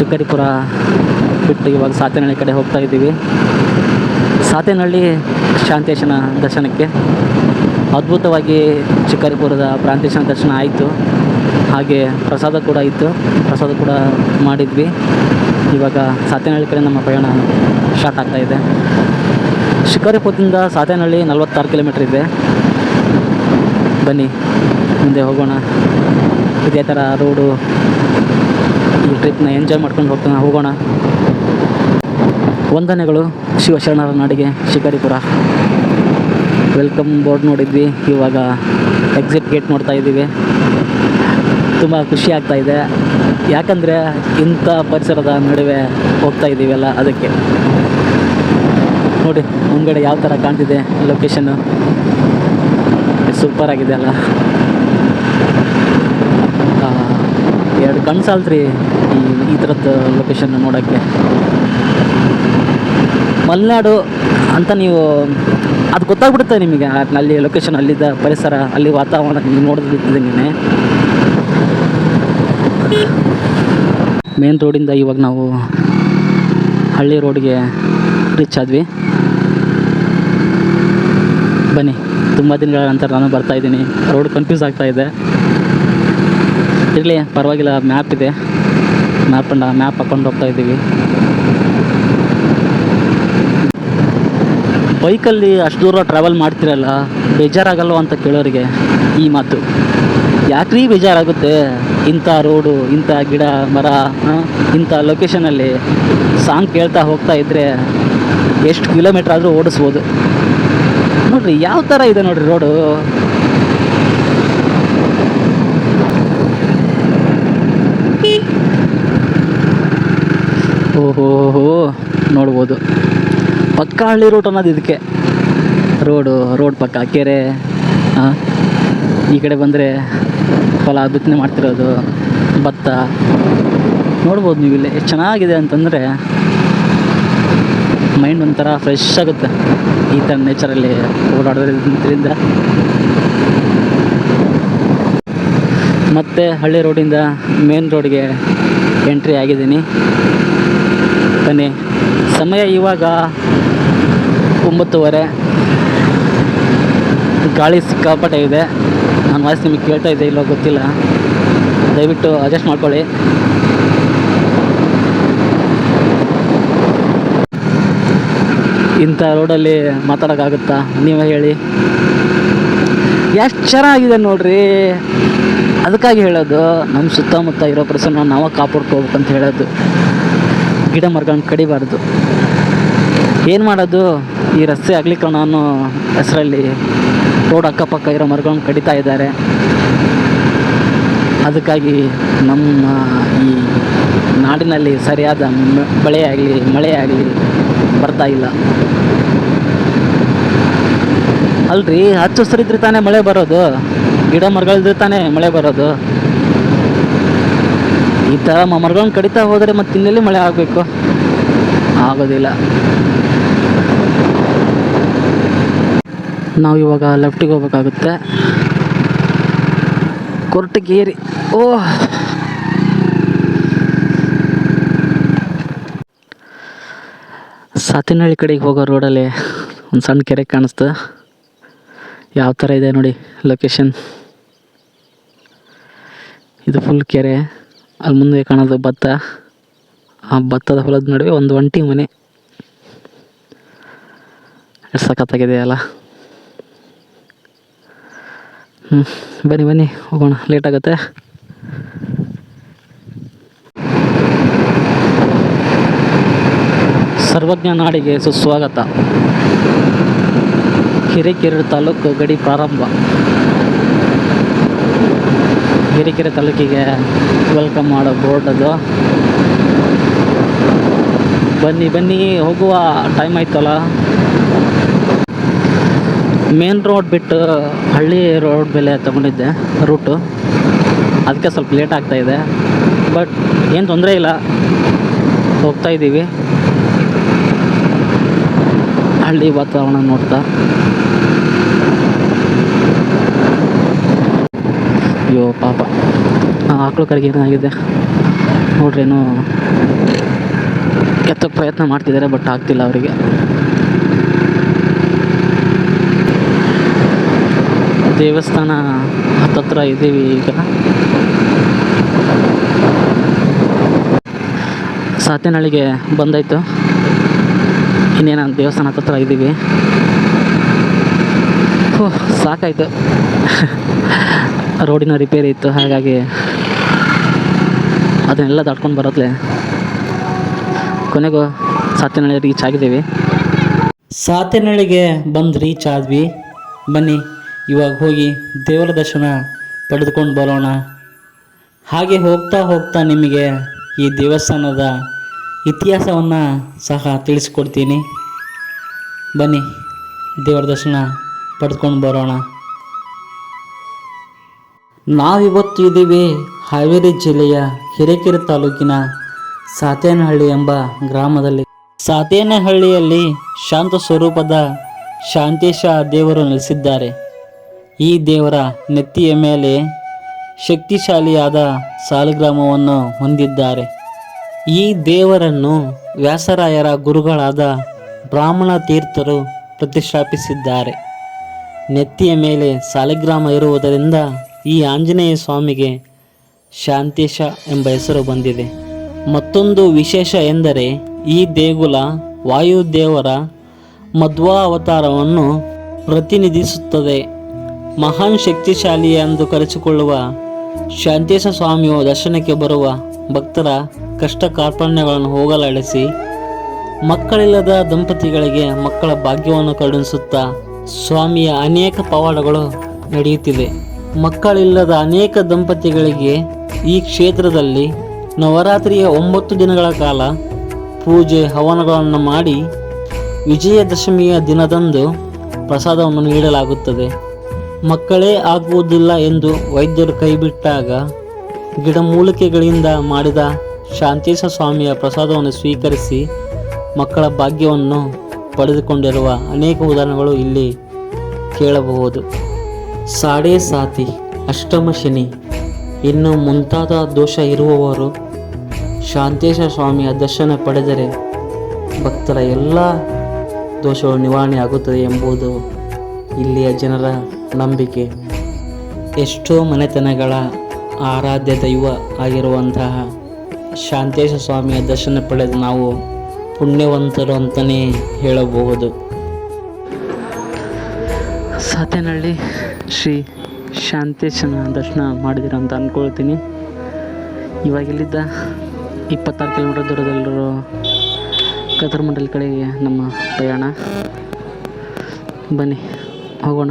ಶಿಕಾರಿಪುರ ಬಿಟ್ಟು ಇವಾಗ ಸಾತೇನಹಳ್ಳಿ ಕಡೆ ಹೋಗ್ತಾ ಇದ್ದೀವಿ. ಸಾತೇನಹಳ್ಳಿ ಶಾಂತೇಶನ ದರ್ಶನಕ್ಕೆ. ಅದ್ಭುತವಾಗಿ ಶಿಕಾರಿಪುರದ ಪ್ರಾಂತೇಶನ ದರ್ಶನ ಆಯಿತು. ಹಾಗೆ ಪ್ರಸಾದ ಕೂಡ ಇತ್ತು. ಪ್ರಸಾದ ಕೂಡ ಮಾಡಿದ್ವಿ. ಇವಾಗ ಸಾತೇನಹಳ್ಳಿ ಕಡೆ ನಮ್ಮ ಪ್ರಯಾಣ ಸ್ಟಾರ್ಟ್ ಇದೆ. ಶಿಕಾರಿಪುರದಿಂದ ಸಾತೇನಹಳ್ಳಿ ನಲವತ್ತಾರು ಕಿಲೋಮೀಟ್ರ್ ಇದೆ. ಬನ್ನಿ, ಮುಂದೆ ಹೋಗೋಣ. ಇದೇ ಥರ ರೋಡು ಟ್ರಿಪ್ನ ಎಂಜಾಯ್ ಮಾಡ್ಕೊಂಡು ಹೋಗ್ತಾನೆ. ಹೋಗೋಣ. ವಂದನೆಗಳು. ಶಿವಶರಣರ ನಾಡಿಗೆ ಶಿಕಾರಿಪುರ. ವೆಲ್ಕಮ್ ಬೋರ್ಡ್ ನೋಡಿದ್ವಿ. ಇವಾಗ ಎಕ್ಸಿಟ್ ಗೇಟ್ ನೋಡ್ತಾ ಇದ್ದೀವಿ. ತುಂಬ ಖುಷಿ ಆಗ್ತಾ ಇದೆ. ಯಾಕಂದರೆ ಇಂಥ ಪರಿಸರದ ನಡುವೆ ಹೋಗ್ತಾ ಇದ್ದೀವಲ್ಲ ಅದಕ್ಕೆ. ನೋಡಿ, ಮುಂದ್ಗಡೆ ಯಾವ ಥರ ಕಾಣ್ತಿದೆ ಲೊಕೇಶನ್ನು ಸೂಪರ್ ಆಗಿದೆ ಅಲ್ಲ ಆ, ಎರಡು ಕಣ್ಣು ಸಾಲ್ತ್ರಿ ಈ ಈ ಥರದ್ದು ಲೊಕೇಶನ್ ನೋಡೋಕ್ಕೆ. ಮಲೆನಾಡು ಅಂತ ನೀವು, ಅದು ಗೊತ್ತಾಗ್ಬಿಡುತ್ತೆ ನಿಮಗೆ ಅಲ್ಲಿ ಲೊಕೇಶನ್ ಅಲ್ಲಿದ್ದ ಪರಿಸರ, ಅಲ್ಲಿ ವಾತಾವರಣ ನೀವು ನೋಡಿದ್ರೆ ಮೇನ್ ರೋಡಿಂದ ಇವಾಗ ನಾವು ಹಳ್ಳಿ ರೋಡ್ಗೆ ರೀಚ್ ಆದ್ವಿ. ಬನ್ನಿ, ತುಂಬ ದಿನಗಳ ನಂತರ ನಾನು ಬರ್ತಾಯಿದ್ದೀನಿ ರೋಡ್ ಕನ್ಫ್ಯೂಸ್ ಆಗ್ತಾಯಿದೆ ಇರಲಿ, ಪರವಾಗಿಲ್ಲ ಮ್ಯಾಪ್ ಇದೆ. ಮ್ಯಾಪ್ ಮ್ಯಾಪ್ ಹಾಕೊಂಡು ಹೋಗ್ತಾ ಇದ್ದೀವಿ. ಬೈಕಲ್ಲಿ ಅಷ್ಟು ದೂರ ಟ್ರಾವೆಲ್ ಮಾಡ್ತಿರಲ್ಲ, ಬೇಜಾರಾಗಲ್ವ ಅಂತ ಕೇಳೋರಿಗೆ ಈ ಮಾತು. ಯಾಕ್ರೀ ಬೇಜಾರಾಗುತ್ತೆ? ಇಂಥ ರೋಡು ಇಂಥ ಗಿಡ, ಮರ ಇಂಥ ಲೊಕೇಶನಲ್ಲಿ ಸಾಂಗ್ ಕೇಳ್ತಾ ಹೋಗ್ತಾ ಇದ್ದರೆ ಎಷ್ಟು ಕಿಲೋಮೀಟ್ರ್ ಆದರೂ ಓಡಿಸ್ಬೋದು. ನೋಡಿರಿ, ಯಾವ ಥರ ಇದೆ ನೋಡಿರಿ ರೋಡು ಓಹೋ ನೋಡ್ಬೋದು. ಪಕ್ಕ ಹಳ್ಳಿ ರೂಟ್ ಅನ್ನೋದು ಇದಕ್ಕೆ. ರೋಡು ರೋಡ್ ಪಕ್ಕ, ಕೆರೆ ಈ ಕಡೆ ಬಂದರೆ ಹೊಲ ಬಿತ್ತನೆ ಮಾಡ್ತಿರೋದು, ಭತ್ತ. ನೋಡ್ಬೋದು ನೀವು ಇಲ್ಲಿ. ಚೆನ್ನಾಗಿದೆ ಅಂತಂದರೆ ಮೈಂಡ್ ಒಂಥರ ಫ್ರೆಶ್ ಆಗುತ್ತೆ. ಈ ಥರ ನೇಚರಲ್ಲಿ ಓಡಾಡೋದ್ರಿಂದ. ಮತ್ತು ಹಳ್ಳಿ ರೋಡಿಂದ ಮೇನ್ ರೋಡ್ಗೆ ಎಂಟ್ರಿ ಆಗಿದ್ದೀನಿ. ಬನ್ನಿ. ಸಮಯ ಇವಾಗ ಒಂಬತ್ತುವರೆ. ಗಾಳಿ ಸಿಕ್ಕಾಪಟ್ಟೆ ಇದೆ. ನಾನು ವಾಯ್ಸ್ ನಿಮಗೆ ಕೇಳ್ತಾ ಇದೆ ಇಲ್ಲೋ ಗೊತ್ತಿಲ್ಲ. ದಯವಿಟ್ಟು ಅಡ್ಜಸ್ಟ್ ಮಾಡ್ಕೊಳ್ಳಿ. ಇಂಥ ರೋಡಲ್ಲಿ ಮಾತಾಡೋಕ್ಕಾಗುತ್ತಾ? ನೀವೇ ಹೇಳಿ. ಎಷ್ಟು ಚೆನ್ನಾಗಿದೆ ನೋಡ್ರಿ. ಅದಕ್ಕಾಗಿ ಹೇಳೋದು. ನಮ್ಮ ಸುತ್ತಮುತ್ತ ಇರೋ ಪರಿಸರನ ನಾವೇ ಕಾಪಾಡ್ಕೋಬೇಕಂತ ಹೇಳೋದು. ಗಿಡ ಮರಗಳನ್ನ ಕಡಿಬಾರ್ದು. ಏನು ಮಾಡೋದು? ಈ ರಸ್ತೆ ಆಗ್ಲಿಕ್ಕೆ ಅನ್ನೋ ಹೆಸರಲ್ಲಿ ರೋಡ್ ಅಕ್ಕಪಕ್ಕ ಇರೋ ಮರಗಳನ್ನು ಕಡಿತಾ ಇದ್ದಾರೆ. ಅದಕ್ಕಾಗಿ ನಮ್ಮ ಈ ನಾಡಿನಲ್ಲಿ ಸರಿಯಾದ ಮಳೆ ಆಗಲಿ ಮಳೆ ಆಗಲಿ ಬರ್ತಾ ಇಲ್ಲ. ಅಲ್ರಿ, ಹಚ್ಚ ಹಸಿರಿದ್ರೆ ತಾನೇ ಮಳೆ ಬರೋದು. ಗಿಡ ಮರಗಳಿದ್ರೆ ತಾನೇ ಮಳೆ ಬರೋದು. ಈ ಥರ ಮರಗಳನ್ನು ಕಡಿತಾ ಹೋದರೆ ಮತ್ತೆ ಇನ್ನೆಲ್ಲಿ ಮಳೆ ಆಗಬೇಕು? ಆಗೋದಿಲ್ಲ. ನಾವು ಇವಾಗ ಲೆಫ್ಟಿಗೆ ಹೋಗ್ಬೇಕಾಗುತ್ತೆ. ಕೊರಟಗೇರಿ ಓ. ಸಾತಿನಹಳ್ಳಿ ಕಡೆಗೆ ಹೋಗೋ ರೋಡಲ್ಲಿ ಒಂದು ಸಣ್ಣ ಕೆರೆ ಕಾಣಿಸ್ತು. ಯಾವ ಥರ ಇದೆ ನೋಡಿ ಲೊಕೇಶನ್ ಇದು ಫುಲ್ ಕೆರೆ. ಅಲ್ಲಿ ಮುಂದೆ ಕಾಣೋದು ಭತ್ತ. ಆ ಭತ್ತದ ಹೊಲದ ನಡುವೆ ಒಂದು ಒಂಟಿ ಮನೆ. ಎಷ್ಟು ಸಖತ್ತಾಗಿದೆ ಅಲ್ಲ. ಹ್ಞೂ ಬನ್ನಿ ಬನ್ನಿ, ಹೋಗೋಣ. ಲೇಟ್ ಆಗುತ್ತೆ. ಸರ್ವಜ್ಞ ನಾಡಿಗೆ ಸುಸ್ವಾಗತ. ಹಿರೇಕೆರೆ ತಾಲೂಕು ಗಡಿ ಪ್ರಾರಂಭ. ಹಿರೇಕೆರೆ ತಾಲೂಕಿಗೆ ವೆಲ್ಕಮ್ ಮಾಡೋ ಬೋರ್ಡ್ ಅದು. ಬನ್ನಿ ಬನ್ನಿ, ಹೋಗುವ ಟೈಮ್ ಆಯ್ತಲ್ಲ. ಮೇನ್ ರೋಡ್ ಬಿಟ್ಟು ಹಳ್ಳಿ ರೋಡ್ ಮೇಲೆ ತಗೊಂಡಿದ್ದೆ ರೂಟು ಅದಕ್ಕೆ ಸ್ವಲ್ಪ ಲೇಟ್ ಆಗ್ತಾ ಇದೆ. ಬಟ್ ಏನು ತೊಂದರೆ ಇಲ್ಲ. ಹೋಗ್ತಾ ಇದ್ದೀವಿ. ಹಳ್ಳಿ ವಾತಾವರಣ ನೋಡ್ತಾ. ಪಾಪ. ಆಕಳು ಕಡೆಗೆ ಏನಾಗಿದೆ? ನೋಡ್ರೇನು ಕೆತ್ತಕ್ಕೆ ಪ್ರಯತ್ನ ಮಾಡ್ತಿದ್ದಾರೆ, ಬಟ್ ಆಗ್ತಿಲ್ಲ ಅವರಿಗೆ. ದೇವಸ್ಥಾನ ಹತ್ತತ್ರ ಇದ್ದೀವಿ ಈಗ. ಸಾತೇನಹಳ್ಳಿಗೆ ಬಂದಾಯಿತು. ಇನ್ನೇನು ದೇವಸ್ಥಾನ ಹತ್ತತ್ರ ಇದ್ದೀವಿ. ಹೋ, ಸಾಕಾಯಿತು. ರೋಡಿನ ರಿಪೇರಿ ಇತ್ತು, ಹಾಗಾಗಿ ಅದನ್ನೆಲ್ಲ ದಾಟ್ಕೊಂಡು ಬರೋದ್ಲೆ. ಕೊನೆಗೂ ಸಾತೇನಹಳ್ಳಿ ರೀಚ್ ಆಗಿದ್ದೀವಿ. ಸಾತೇನಹಳ್ಳಿಗೆ ಬಂದು ರೀಚ್ ಆದ್ವಿ. ಬನ್ನಿ, ಇವಾಗ ಹೋಗಿ ದೇವರ ದರ್ಶನ ಪಡೆದುಕೊಂಡು ಬರೋಣ. ಹಾಗೆ ಹೋಗ್ತಾ ಹೋಗ್ತಾ ನಿಮಗೆ ಈ ದೇವಸ್ಥಾನದ ಇತಿಹಾಸವನ್ನು ಸಹ ತಿಳಿಸ್ಕೊಡ್ತೀನಿ. ಬನ್ನಿ, ದೇವರ ದರ್ಶನ ಪಡೆದುಕೊಂಡು ಬರೋಣ. ನಾವಿವತ್ತು ಇದ್ದೀವಿ ಹಾವೇರಿ ಜಿಲ್ಲೆಯ ಹಿರೇಕೆರೆ ತಾಲೂಕಿನ ಸಾತೇನಹಳ್ಳಿ ಎಂಬ ಗ್ರಾಮದಲ್ಲಿ. ಸಾತೇನಹಳ್ಳಿಯಲ್ಲಿ ಶಾಂತ ಸ್ವರೂಪದ ಶಾಂತೇಶ ದೇವರು ನೆಲೆಸಿದ್ದಾರೆ. ಈ ದೇವರ ನೆತ್ತಿಯ ಮೇಲೆ ಶಕ್ತಿಶಾಲಿಯಾದ ಸಾಲುಗ್ರಾಮವನ್ನು ಹೊಂದಿದ್ದಾರೆ. ಈ ದೇವರನ್ನು ವ್ಯಾಸರಾಯರ ಗುರುಗಳಾದ ಬ್ರಾಹ್ಮಣ ತೀರ್ಥರು ಪ್ರತಿಷ್ಠಾಪಿಸಿದ್ದಾರೆ. ನೆತ್ತಿಯ ಮೇಲೆ ಸಾಲಿಗ್ರಾಮ ಇರುವುದರಿಂದ ಈ ಆಂಜನೇಯ ಸ್ವಾಮಿಗೆ ಶಾಂತೇಶ ಎಂಬ ಹೆಸರು ಬಂದಿದೆ. ಮತ್ತೊಂದು ವಿಶೇಷ ಎಂದರೆ ಈ ದೇಗುಲ ವಾಯುದೇವರ ಮಧ್ವಾ ಅವತಾರವನ್ನು ಪ್ರತಿನಿಧಿಸುತ್ತದೆ. ಮಹಾನ್ ಶಕ್ತಿಶಾಲಿ ಎಂದು ಕರೆಸಿಕೊಳ್ಳುವ ಶಾಂತೇಶ ಸ್ವಾಮಿಯು ದರ್ಶನಕ್ಕೆ ಬರುವ ಭಕ್ತರ ಕಷ್ಟ ಕಾರ್ಪಣ್ಯಗಳನ್ನು ಹೋಗಲಾಡಿಸಿ ಮಕ್ಕಳಿಲ್ಲದ ದಂಪತಿಗಳಿಗೆ ಮಕ್ಕಳ ಭಾಗ್ಯವನ್ನು ಕರುಣಿಸುತ್ತಾ ಸ್ವಾಮಿಯ ಅನೇಕ ಪವಾಡಗಳು ನಡೆಯುತ್ತಿವೆ. ಮಕ್ಕಳಿಲ್ಲದ ಅನೇಕ ದಂಪತಿಗಳಿಗೆ ಈ ಕ್ಷೇತ್ರದಲ್ಲಿ ನವರಾತ್ರಿಯ ಒಂಬತ್ತು ದಿನಗಳ ಕಾಲ ಪೂಜೆ ಹವನಗಳನ್ನು ಮಾಡಿ ವಿಜಯದಶಮಿಯ ದಿನದಂದು ಪ್ರಸಾದವನ್ನು ನೀಡಲಾಗುತ್ತದೆ. ಮಕ್ಕಳೇ ಆಗುವುದಿಲ್ಲ ಎಂದು ವೈದ್ಯರು ಕೈಬಿಟ್ಟಾಗ ಗಿಡಮೂಲಿಕೆಗಳಿಂದ ಮಾಡಿದ ಶಾಂತೇಶ ಸ್ವಾಮಿಯ ಪ್ರಸಾದವನ್ನು ಸ್ವೀಕರಿಸಿ ಮಕ್ಕಳ ಭಾಗ್ಯವನ್ನು ಪಡೆದುಕೊಂಡಿರುವ ಅನೇಕ ಉದಾಹರಣೆಗಳು ಇಲ್ಲಿ ಕೇಳಬಹುದು. ಸಾಡೆ ಸಾತಿ, ಅಷ್ಟಮ ಶನಿ. ಇನ್ನು ಮುಂತಾದ ದೋಷ ಇರುವವರು ಶಾಂತೇಶ ಸ್ವಾಮಿಯ ದರ್ಶನ ಪಡೆದರೆ ಭಕ್ತರ ಎಲ್ಲ ದೋಷಗಳು ನಿವಾರಣೆ ಆಗುತ್ತದೆ ಎಂಬುದು ಇಲ್ಲಿಯ ಜನರ ನಂಬಿಕೆ. ಎಷ್ಟೋ ಮನೆತನಗಳ ಆರಾಧ್ಯ ದೈವ ಆಗಿರುವಂತಹ ಶಾಂತೇಶ ಸ್ವಾಮಿಯ ದರ್ಶನ ಪಡೆದು ನಾವು ಪುಣ್ಯವಂತರು ಅಂತಲೇ ಹೇಳಬಹುದು. ಸಾತೇನಹಳ್ಳಿ ಶ್ರೀ ಶಾಂತೇಶನ ದರ್ಶನ ಮಾಡಿದಿರ ಅಂತ ಅಂದ್ಕೊಳ್ತೀನಿ ಇವಾಗ ಇಲ್ಲಿದ್ದ ಇಪ್ಪತ್ತಾರು ಕಿಲೋಮೀಟರ್ ದೂರದಲ್ಲಿರೋ ಕದರ್ಮಂಡಲ್ ಕಡೆಗೆ ನಮ್ಮ ಪ್ರಯಾಣ. ಬನ್ನಿ, ಹೋಗೋಣ.